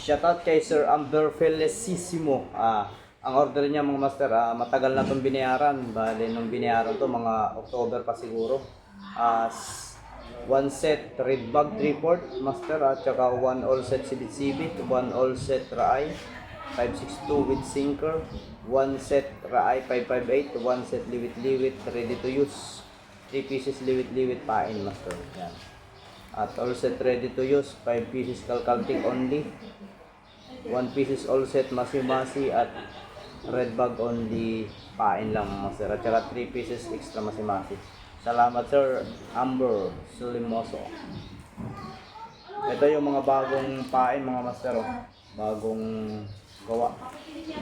Shoutout kay Sir Amber Felicissimo. Ah, ang order niya mga master, ah, matagal na itong binayaran. Bale, nung binayaran to mga October pa siguro. Ah, one set red bag 3 port master at saka one all set sibit-sibit, one all set raay 562 with sinker, one set raay 558, one set liwit-liwit ready to use. 3 pieces liwit-liwit pain master. Yan. At all set ready to use, 5 pieces kalkaltik only. 1 pieces all set masi-masi at red bag only pain lang mga sir. At saka 3 pieces extra masi-masi. Salamat sir Amber Slimoso. Ito yung mga bagong pain mga master. Oh. Bagong gawa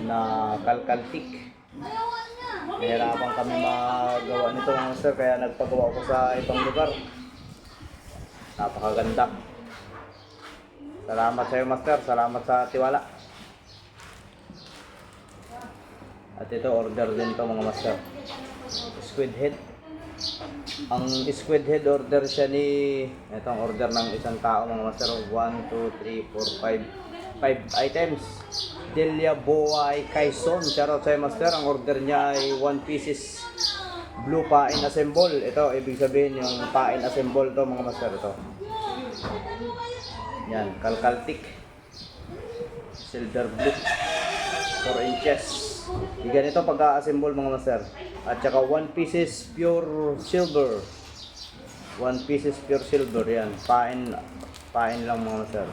na kalkaltik. Nahirapan kami magawa nito mga master kaya nagpagawa ko sa ibang lugar. Napakaganda. Salamat sa iyo, Master. Salamat sa tiwala. At ito, order din to mga Master. Squid head. Ang squid head order siya ni... Ito ang order ng isang tao mga Master. 1, 2, 3, 4, 5. 5 items. Delia Boay Kaison. Shoutout sa iyo, Master. Ang order niya ay 1 pieces blue pain assemble. Ito, ibig sabihin yung pain assemble to mga Master. Ito. Yan, kalkaltik. Silver blue. 4 inches. Di ganito pag-assemble mga master. At saka 1 pieces pure silver. 1 pieces pure silver. Yan, pain pain lang mga master.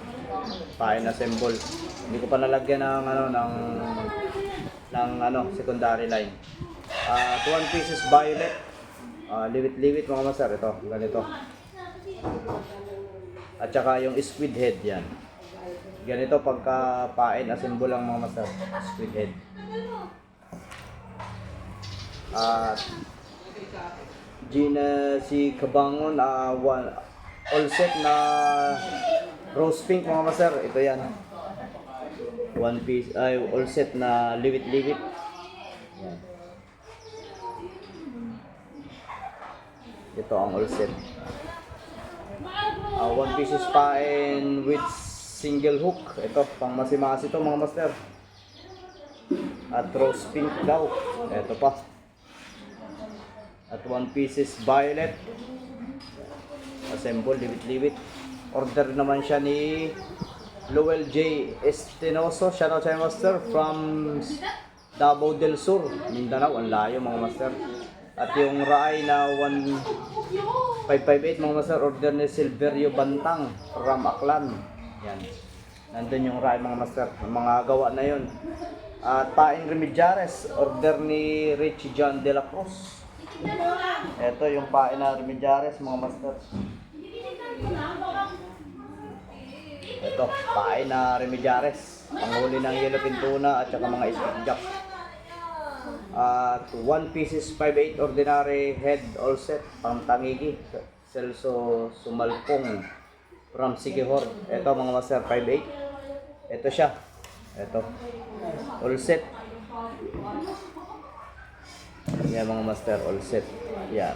Pain assemble. Hindi ko pa nalagyan ng ano ng ng ano secondary line. At 1 pieces violet. Ah, liwit-liwit mga master ito, ganito. At saka yung squid head yan. Ganito pagka pain assemble lang mga master. Squid head. At Gina si Kabangon ah one, all set na rose pink mga master. Ito yan. One piece ay all set na liwit-liwit. Yan. Ito ang all set. Uh, one pieces pain with single hook. Ito, pang masimasi to mga master. At rose pink daw. Ito pa. At one pieces violet. Assemble, liwit-liwit. Order naman siya ni Lowell J. Estenoso. Shoutout sa master from Davao del Sur, Mindanao. Ang layo mga master. At yung raay na 1558 mga master order ni Silverio Bantang from Aklan. Yan. Nandun yung raay mga master. Mga gawa na yun. At Pain Remediares order ni Richie John De La Cruz. Ito yung pain na Remediares mga master. Ito, pain na Remediares. Panghuli ng yellow pintuna at saka mga skipjack. At 1 pieces 5.8 ordinary head all set pang tangigi. Celso Sumalpong from Sigihor. Ito mga master 5.8. Ito siya. Ito. All set. Yan mga master all set. Yan.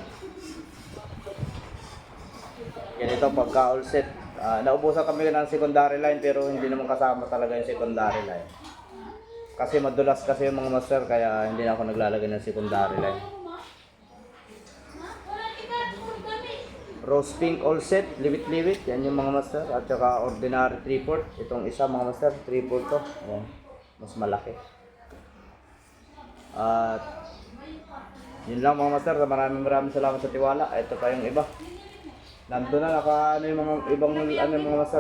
Ganito pagka all set. Ah, naubusan kami ng secondary line pero hindi naman kasama talaga yung secondary line. Kasi madulas kasi yung mga master kaya hindi na ako naglalagay ng secondary line. Rose pink all set, liwit-liwit, yan yung mga master. At saka ordinary 3 port. Itong isa mga master, 3 port to. Yan, mas malaki. At yun lang mga master, maraming maraming salamat sa tiwala. Ito pa yung iba. Nandun na naka ano yung mga ibang ano yung mga master.